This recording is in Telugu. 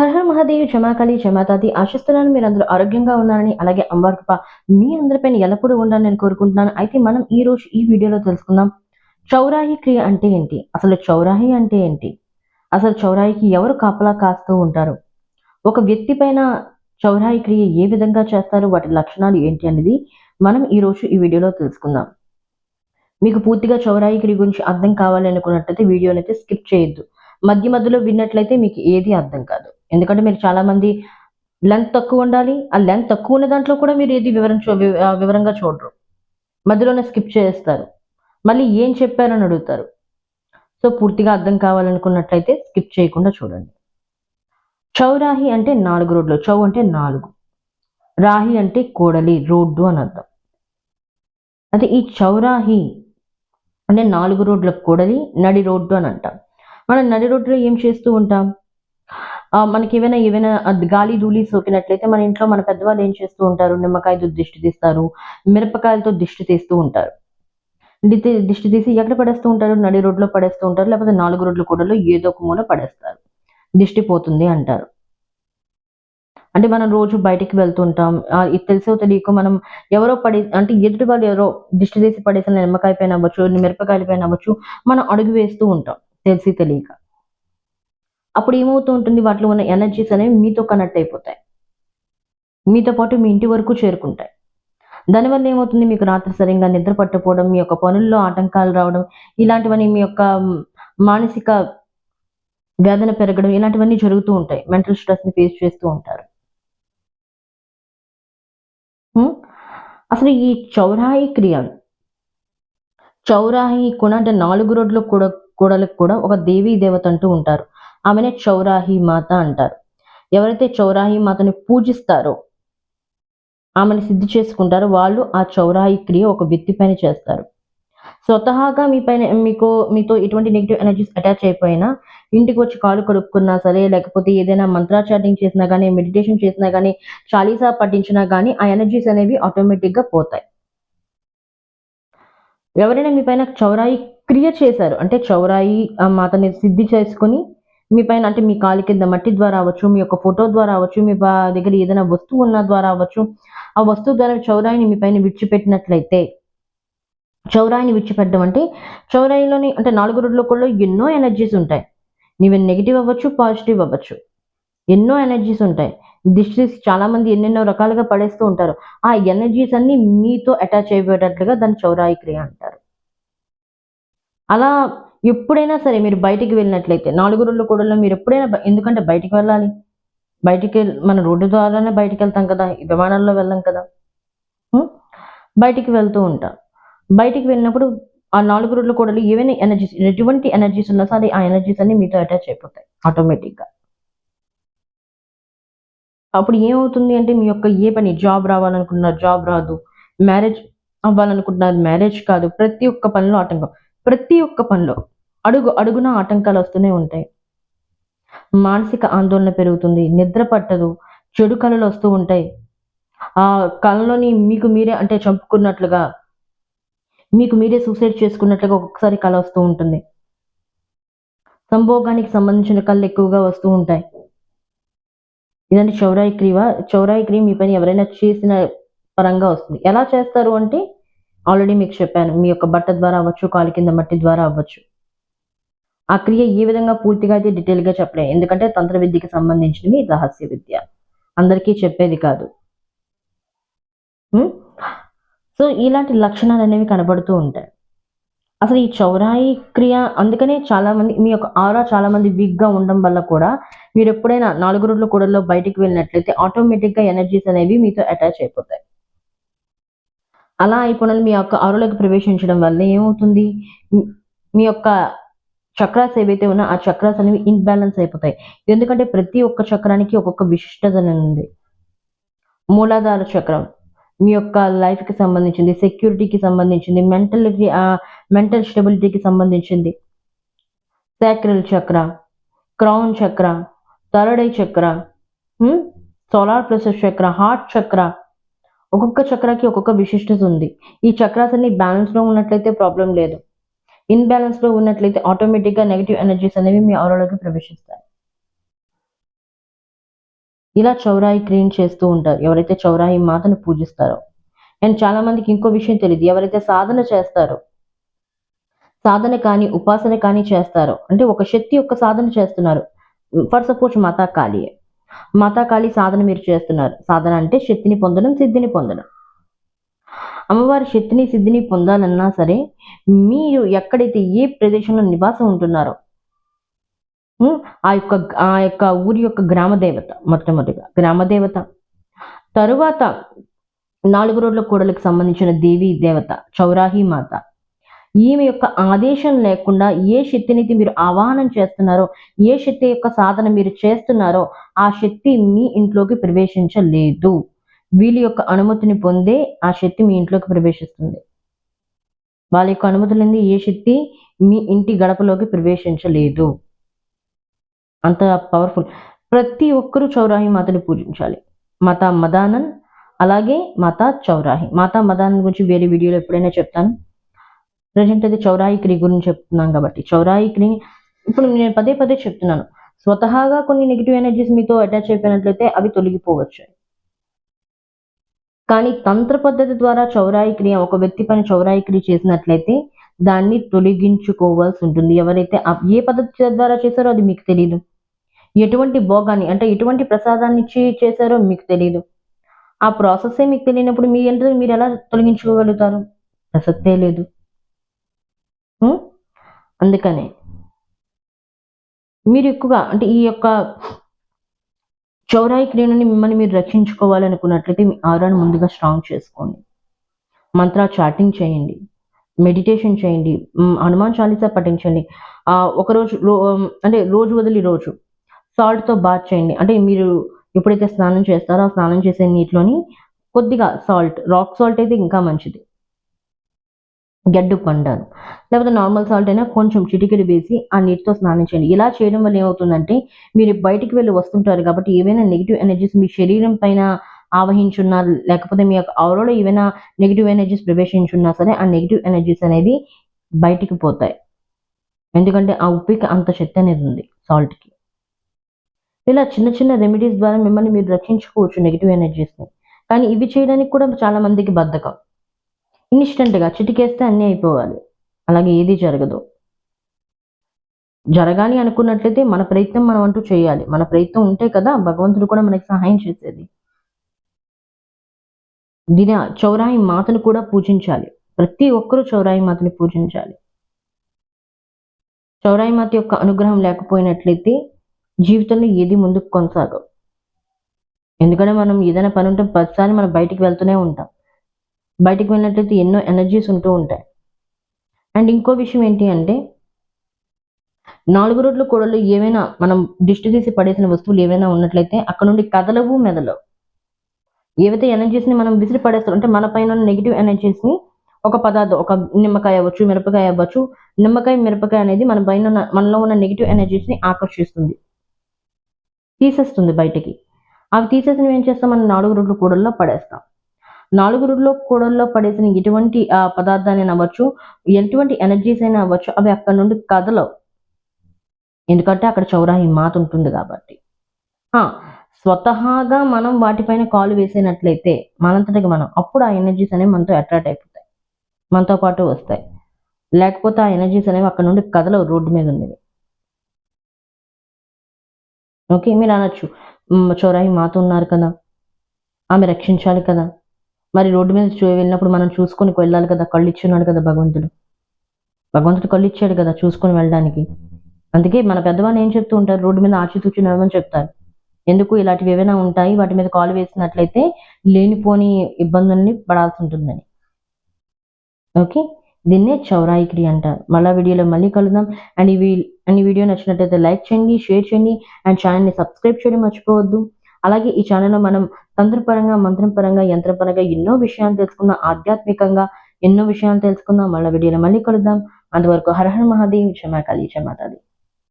హరహర మహాదేవ్ క్షమాకళి క్షమాతాతి ఆశిస్తున్నాను. మీరు అందరూ ఆరోగ్యంగా ఉన్నారని అలాగే అమ్మవారి కృప మీ అందరిపైన ఎల్లప్పుడూ ఉండాలని నేను కోరుకుంటున్నాను. అయితే మనం ఈ రోజు ఈ వీడియోలో తెలుసుకుందాం. చౌరాహి క్రియ అంటే ఏంటి? అసలు చౌరాహి అంటే ఏంటి? అసలు చౌరాహికి ఎవరు కాపలా కాస్తూ ఉంటారు? ఒక వ్యక్తి పైన చౌరాహి క్రియ ఏ విధంగా చేస్తారు? వాటి లక్షణాలు ఏంటి అనేది మనం ఈ రోజు ఈ వీడియోలో తెలుసుకుందాం. మీకు పూర్తిగా చౌరాహి క్రియ గురించి అర్థం కావాలి అనుకున్నట్లయితే వీడియోని అయితే స్కిప్ చేయొద్దు. మధ్య మధ్యలో విన్నట్లయితే మీకు ఏది అర్థం కాదు. ఎందుకంటే మీరు చాలామంది లెంత్ తక్కువ ఉండాలి. ఆ లెంత్ తక్కువ ఉన్న దాంట్లో కూడా మీరు ఏది వివరించ వివరంగా చూడరు. మధ్యలోనే స్కిప్ చేస్తారు. మళ్ళీ ఏం చెప్పారని అడుగుతారు. సో పూర్తిగా అర్థం కావాలనుకున్నట్లయితే స్కిప్ చేయకుండా చూడండి. చౌరాహి అంటే నాలుగు రోడ్లు. చౌ అంటే నాలుగు. రాహి అంటే కోడలి రోడ్డు అని అర్థం. అయితే ఈ చౌరాహి అంటే నాలుగు రోడ్ల కోడలి నడి రోడ్డు అని అంటాం. మనం నడి రోడ్డులో ఏం చేస్తూ ఉంటాం? మనకి ఏమైనా ఏమైనా గాలి ధూళి సోకినట్లయితే మన ఇంట్లో మన పెద్దవాళ్ళు ఏం చేస్తూ ఉంటారు? నిమ్మకాయతో దిష్టి తీస్తారు మిరపకాయలతో దిష్టి తీస్తూ ఉంటారు. దిష్టి తీసి ఎక్కడ పడేస్తూ ఉంటారు? నడి రోడ్లో పడేస్తూ ఉంటారు లేకపోతే నాలుగు రోడ్ల కూడలో ఏదో ఒక మూల పడేస్తారు. దిష్టి పోతుంది అంటారు. అంటే మనం రోజు బయటికి వెళ్తుంటాం. ఇది తెలిసో తెలియక మనం ఎవరో పడి అంటే ఎదుటి వాళ్ళు ఎవరో దిష్టి తీసి పడేసిన నిమ్మకాయ పైన అవ్వచ్చు మిరపకాయల పైన అవ్వచ్చు మనం అడుగు వేస్తూ ఉంటాం. తెలిసి తెలియక. అప్పుడు ఏమవుతూ ఉంటుంది? వాటిలో ఉన్న ఎనర్జీస్ అనేవి మీతో కనెక్ట్ అయిపోతాయి. మీతో పాటు మీ ఇంటి వరకు చేరుకుంటాయి. దానివల్ల ఏమవుతుంది? మీకు రాత్రి సరిగ్గా నిద్ర పట్టకపోవడం మీ యొక్క పనుల్లో ఆటంకాలు రావడం ఇలాంటివన్నీ మీ యొక్క మానసిక వేదన పెరగడం ఇలాంటివన్నీ జరుగుతూ ఉంటాయి. మెంటల్ స్ట్రెస్ని ఫేస్ చేస్తూ ఉంటారు. అసలు ఈ చౌరాయి క్రియలు చౌరాహి కుణ అంటే నాలుగు రోడ్లు కూడా కూడలకు కూడా ఒక దేవీ దేవత అంటూ ఉంటారు. ఆమెనే చౌరాహి మాత అంటారు. ఎవరైతే చౌరాహి మాతని పూజిస్తారో ఆమెను సిద్ధి చేసుకుంటారో వాళ్ళు ఆ చౌరాహి క్రియ ఒక వ్యక్తి పైన చేస్తారు. స్వతహాగా మీ పైన మీకు మీతో ఎటువంటి నెగిటివ్ ఎనర్జీస్ అటాచ్ అయిపోయినా ఇంటికి వచ్చి కాలు కడుక్కున్నా సరే లేకపోతే ఏదైనా మంత్రాచార్యం చేసినా కానీ మెడిటేషన్ చేసినా కానీ చాలీసా పట్టించినా కానీ ఆ ఎనర్జీస్ అనేవి ఆటోమేటిక్గా పోతాయి. ఎవరైనా మీ పైన చౌరాయి క్రియ చేశారు అంటే చౌరాయి మాతని సిద్ధి చేసుకొని మీ పైన అంటే మీ కాలి కింద మట్టి ద్వారా అవ్వచ్చు మీ యొక్క ఫోటో ద్వారా అవ్వచ్చు మీ దగ్గర ఏదైనా వస్తువు ఉన్న ద్వారా అవ్వచ్చు ఆ వస్తువు ద్వారా చౌరాయిని మీ పైన విడిచిపెట్టినట్లయితే చౌరాయిని విడిచిపెట్టడం అంటే చౌరాయిలోని అంటే నాలుగు రోడ్ల కూడా ఎన్నో ఎనర్జీస్ ఉంటాయి. నీవు నెగిటివ్ అవ్వచ్చు పాజిటివ్ అవ్వచ్చు. ఎన్నో ఎనర్జీస్ ఉంటాయి. దిష్టిస్ చాలా మంది ఎన్నెన్నో రకాలుగా పడేస్తూ ఉంటారు. ఆ ఎనర్జీస్ అన్ని మీతో అటాచ్ అయిపోయేటట్లుగా దాన్ని చౌరాయి క్రియ అంటారు. అలా ఎప్పుడైనా సరే మీరు బయటికి వెళ్ళినట్లయితే నాలుగు రోజుల కూడా మీరు ఎప్పుడైనా ఎందుకంటే బయటికి వెళ్ళాలి. బయటికి మన రోడ్డు ద్వారానే బయటికి వెళ్తాం కదా విమానాల్లో వెళ్ళాం కదా. బయటికి వెళ్తూ ఉంటాం. బయటికి వెళ్ళినప్పుడు ఆ నాలుగు రోడ్ల కూడలు ఏవైనా ఎనర్జీస్ ఎటువంటి ఎనర్జీస్ ఉన్నా సరే ఆ ఎనర్జీస్ అన్ని మీతో అటాచ్ అయిపోతాయి ఆటోమేటిక్గా అప్పుడు ఏమవుతుంది అంటే మీ యొక్క ఏ పని జాబ్ రావాలనుకుంటున్నారు జాబ్ రాదు మ్యారేజ్ అవ్వాలనుకుంటున్నారు మ్యారేజ్ కాదు ప్రతి ఒక్క పనిలో ఆటంకం. ప్రతి ఒక్క పనిలో అడుగు అడుగున ఆటంకాలు వస్తూనే ఉంటాయి. మానసిక ఆందోళన పెరుగుతుంది. నిద్ర పట్టదు. చెడు కళలు వస్తూ ఉంటాయి. ఆ కళలోని మీకు మీరే అంటే చంపుకున్నట్లుగా మీకు మీరే సూసైడ్ చేసుకున్నట్లుగా ఒక్కొక్కసారి కళ వస్తూ ఉంటుంది. సంభోగానికి సంబంధించిన కళ్ళు ఎక్కువగా వస్తూ ఉంటాయి. ఇదంటే చౌరాయి క్రియ చౌరాయి క్రియ మీ పని ఎవరైనా చేసిన పరంగా వస్తుంది. ఎలా చేస్తారు అంటే ఆల్రెడీ మీకు చెప్పాను. మీ యొక్క బట్ట ద్వారా అవ్వచ్చు కాలు కింద మట్టి ద్వారా అవ్వచ్చు. ఆ క్రియ ఏ విధంగా పూర్తిగా అయితే డీటెయిల్గా చెప్పలే. ఎందుకంటే తంత్ర విద్యకి సంబంధించినవి రహస్య విద్య. అందరికీ చెప్పేది కాదు. సో ఇలాంటి లక్షణాలు అనేవి కనబడుతూ ఉంటాయి. అసలు ఈ చౌరాయి క్రియ అందుకనే చాలా మంది మీ యొక్క ఆరా చాలామంది వీక్గా ఉండడం వల్ల కూడా మీరు ఎప్పుడైనా నాలుగు రోజుల కూడల్లో బయటికి వెళ్ళినట్లయితే ఆటోమేటిక్గా ఎనర్జీస్ అనేవి మీతో అటాచ్ అయిపోతాయి. అలా అయిపోయిన మీ యొక్క ఆరోలోకి ప్రవేశించడం వల్ల ఏమవుతుంది? మీ యొక్క చక్రాస్ ఏవైతే ఉన్నా ఆ చక్రాస్ అనేవి ఇన్బ్యాలెన్స్ అయిపోతాయి. ఎందుకంటే ప్రతి ఒక్క చక్రానికి ఒక్కొక్క విశిష్టత ఉంది. మూలాధార చక్రం మీ యొక్క లైఫ్కి సంబంధించింది సెక్యూరిటీకి సంబంధించింది మెంటల్ మెంటల్ స్టెబిలిటీకి సంబంధించింది. Sacral chakra crown chakra third eye chakra hm, solar pressure chakra heart chakra ఒక్కొక్క చక్రకి ఒక్కొక్క విశిష్టత ఉంది. ఈ చక్రాస్ అన్ని బ్యాలెన్స్లో ఉన్నట్లయితే ప్రాబ్లం లేదు. ఇన్బ్యాలెన్స్లో ఉన్నట్లయితే ఆటోమేటిక్గా నెగిటివ్ ఎనర్జీస్ అనేవి మీ ఆరోలోకి ప్రవేశిస్తాయి. ఇలా చౌరాయి క్లీన్ చేస్తూ ఉంటారు. ఎవరైతే చౌరాయి మాతను పూజిస్తారో. అండ్ చాలా మందికి ఇంకో విషయం తెలియదు ఎవరైతే సాధన చేస్తారో సాధన కానీ ఉపాసన కానీ చేస్తారో అంటే ఒక శక్తి యొక్క సాధన చేస్తున్నారు. ఫర్ సపోజ్ మాతా కాళీ మాతా కాళీ సాధన మీరు చేస్తున్నారు. సాధన అంటే శక్తిని పొందడం సిద్ధిని పొందడం. అమ్మవారి శక్తిని సిద్ధిని పొందాలన్నా సరే మీరు ఎక్కడైతే ఏ ప్రదేశంలో నివాసం ఉంటున్నారో ఆ యొక్క ఆ యొక్క ఊరి యొక్క గ్రామ దేవత మొట్టమొదటిగా గ్రామదేవత తరువాత నాలుగు రోడ్ల కూడలకు సంబంధించిన దేవి దేవత చౌరాహి మాత ఈమె యొక్క ఆదేశం లేకుండా ఏ శక్తినిది మీరు ఆవాహనం చేస్తున్నారో ఏ శక్తి యొక్క సాధన మీరు చేస్తున్నారో ఆ శక్తి మీ ఇంట్లోకి ప్రవేశించలేదు. వీళ్ళ యొక్క అనుమతిని పొందే ఆ శక్తి మీ ఇంట్లోకి ప్రవేశిస్తుంది. వాళ్ళ యొక్క అనుమతి ఏ శక్తి మీ ఇంటి గడపలోకి ప్రవేశించలేదు. అంత పవర్ఫుల్ ప్రతి ఒక్కరూ చౌరాహి మాతని పూజించాలి. మాతా మదానన్ అలాగే మాతా చౌరాహి. మాతా మదానన్ గురించి వేరే వీడియోలో ఎప్పుడైనా చెప్తాను. ప్రజెంట్ అయితే చౌరాయి క్రీ గురించి చెప్తున్నాను కాబట్టి. చౌరాయి క్రీ ఇప్పుడు నేను పదే పదే చెప్తున్నాను. స్వతహాగా కొన్ని నెగిటివ్ ఎనర్జీస్ మీతో అటాచ్ అయిపోయినట్లయితే అవి తొలగిపోవచ్చు. కానీ తంత్ర పద్ధతి ద్వారా చౌరాయి క్రియ ఒక వ్యక్తి పైన చౌరాయి క్రియ చేసినట్లయితే దాన్ని తొలగించుకోవాల్సి ఉంటుంది. ఎవరైతే ఆ- ఏ పద్ధతి ద్వారా చేశారో అది మీకు తెలియదు ఎటువంటి భోగాన్ని అంటే ఎటువంటి ప్రసాదాన్ని ఇచ్చి చేశారో మీకు తెలియదు ఆ ప్రాసెస్ మీకు తెలియనప్పుడు మీ ఏంటో మీరు ఎలా తొలగించుకోగలుగుతారు? ప్రసక్తే లేదు. అందుకనే మీరు ఎక్కువగా అంటే ఈ యొక్క చౌరాయి క్రియ నుండి మిమ్మల్ని మీరు రక్షించుకోవాలనుకున్నట్లయితే మీ ఆరాను ముందుగా స్ట్రాంగ్ చేసుకోండి. మంత్ర చాటింగ్ చేయండి. మెడిటేషన్ చేయండి. హనుమాన్ చాలీసా పఠించండి. ఒకరోజు ఒక రోజు రో- అంటే రోజు వదిలి రోజు సాల్ట్తో బాత్ చేయండి. అంటే మీరు ఎప్పుడైతే స్నానం చేస్తారో ఆ స్నానం చేసే నీటిలోని కొద్దిగా సాల్ట్ రాక్ సాల్ట్ అయితే ఇంకా మంచిది. గడ్డు పండారు లేకపోతే నార్మల్ సాల్ట్ అయినా కొంచెం చిటికెడు వేసి ఆ నీటితో స్నానం చేయండి. ఇలా చేయడం వల్ల ఏమవుతుందంటే మీరు బయటికి వెళ్ళి వస్తుంటారు కాబట్టి ఏవైనా నెగిటివ్ ఎనర్జీస్ మీ శరీరం పైన ఆవహించున్నా లేకపోతే మీ యొక్క ఆరోలో ఏవైనా నెగిటివ్ ఎనర్జీస్ ప్రవేశించున్నా సరే ఆ నెగిటివ్ ఎనర్జీస్ అనేది బయటికి పోతాయి. ఎందుకంటే ఆ ఉప్పికి అంత శక్తి అనేది ఉంది సాల్ట్కి ఇలా చిన్న చిన్న రెమెడీస్ ద్వారా మిమ్మల్ని మీరు రక్షించుకోవచ్చు నెగిటివ్ ఎనర్జీస్ని కానీ ఇవి చేయడానికి కూడా చాలా మందికి బద్ధకం. ఇన్స్టెంట్గా చిటికేస్తే అన్నీ అయిపోవాలి. అలాగే ఏది జరగదు. జరగాలి అనుకున్నట్లయితే మన ప్రయత్నం మనం అంటూ చేయాలి. మన ప్రయత్నం ఉంటే కదా భగవంతుడు కూడా మనకి సహాయం చేసేది. దీని చౌరాయి మాతను కూడా పూజించాలి. ప్రతి ఒక్కరూ చౌరాయి మాతని పూజించాలి. చౌరాయి మాత యొక్క అనుగ్రహం లేకపోయినట్లయితే జీవితంలో ఏది ముందుకు కొనసాగవు. ఎందుకంటే మనం ఏదైనా పని ఉంటే పదిసార్లు మనం బయటికి వెళ్తూనే ఉంటాం. బయటికి వెళ్ళినట్లయితే ఎన్నో ఎనర్జీస్ ఉంటూ ఉంటాయి. అండ్ ఇంకో విషయం ఏంటి అంటే నాలుగు రోడ్ల కూడలు ఏవైనా మనం దిష్టి తీసి పడేసిన వస్తువులు ఏవైనా ఉన్నట్లయితే అక్కడ నుండి కదలవు మెదలవు. ఏవైతే ఎనర్జీస్ని మనం విసిరి పడేస్తాం అంటే మన పైన ఉన్న నెగిటివ్ ఎనర్జీస్ని ఒక పదార్థం ఒక నిమ్మకాయ అవ్వచ్చు మిరపకాయ అవ్వచ్చు నిమ్మకాయ మిరపకాయ అనేది మన పైన ఉన్న మనలో ఉన్న నెగిటివ్ ఎనర్జీస్ని ఆకర్షిస్తుంది. తీసేస్తుంది బయటికి. అవి తీసేసినవి ఏం చేస్తాం? మనం నాలుగు రోడ్ల కూడల్లో పడేస్తాం. నాలుగు కూడల్లో పడేసిన ఎటువంటి ఆ పదార్థాన్ని అవ్వచ్చు ఎటువంటి ఎనర్జీస్ అయినా అవ్వచ్చు అవి అక్కడ నుండి కదలవు. ఎందుకంటే అక్కడ చౌరాహి మాత ఉంటుంది కాబట్టి. ఆ, స్వతహాగా మనం వాటిపైన కాలు వేసినట్లయితే మనంతటికి మనం అప్పుడు ఆ ఎనర్జీస్ అనేవి మనతో అట్రాక్ట్ అయిపోతాయి. మనతో పాటు వస్తాయి. లేకపోతే ఆ ఎనర్జీస్ అనేవి అక్కడ నుండి కదలవు రోడ్డు మీద ఉండేవి. ఓకే మీరు అనొచ్చు. చౌరాహి మాత ఉన్నారు కదా. ఆమె రక్షించాలి కదా. మరి రోడ్డు మీద చూ వెళ్ళినప్పుడు మనం చూసుకొని వెళ్ళాలి కదా కళ్ళు ఇచ్చున్నాడు కదా భగవంతుడు. భగవంతుడు కళ్ళు ఇచ్చాడు కదా చూసుకొని వెళ్ళడానికి. అందుకే మన పెద్దవాళ్ళు ఏం చెప్తూ ఉంటారు? రోడ్డు మీద ఆచితూచి నడవని చెప్తారు. ఎందుకు? ఇలాంటివి ఏవైనా ఉంటాయి వాటి మీద కాలు వేసినట్లయితే లేనిపోని ఇబ్బందుల్ని పడాల్సి ఉంటుందని. ఓకే? దీన్నే చౌరాయి క్రియ అంటారు. మళ్ళా వీడియోలో మళ్ళీ కలుద్దాం. అండ్ ఈ వీ- అండ్ ఈ వీడియో నచ్చినట్లయితే లైక్ చేయండి షేర్ చేయండి. అండ్ ఛానల్ని సబ్స్క్రైబ్ చేయడం మర్చిపోవద్దు. అలాగే ఈ ఛానల్లో మనం తంత్రపరంగా మంత్రపరంగా యంత్రపరంగా ఎన్నో విషయాలు తెలుసుకుందాం ఆధ్యాత్మికంగా ఎన్నో విషయాలు తెలుసుకుందాం మళ్ళీ వీడియోలో మళ్ళీ కలుద్దాం. అంతవరకు హర హర మహాదేవ్ క్షమాకాళి క్షమాతాది.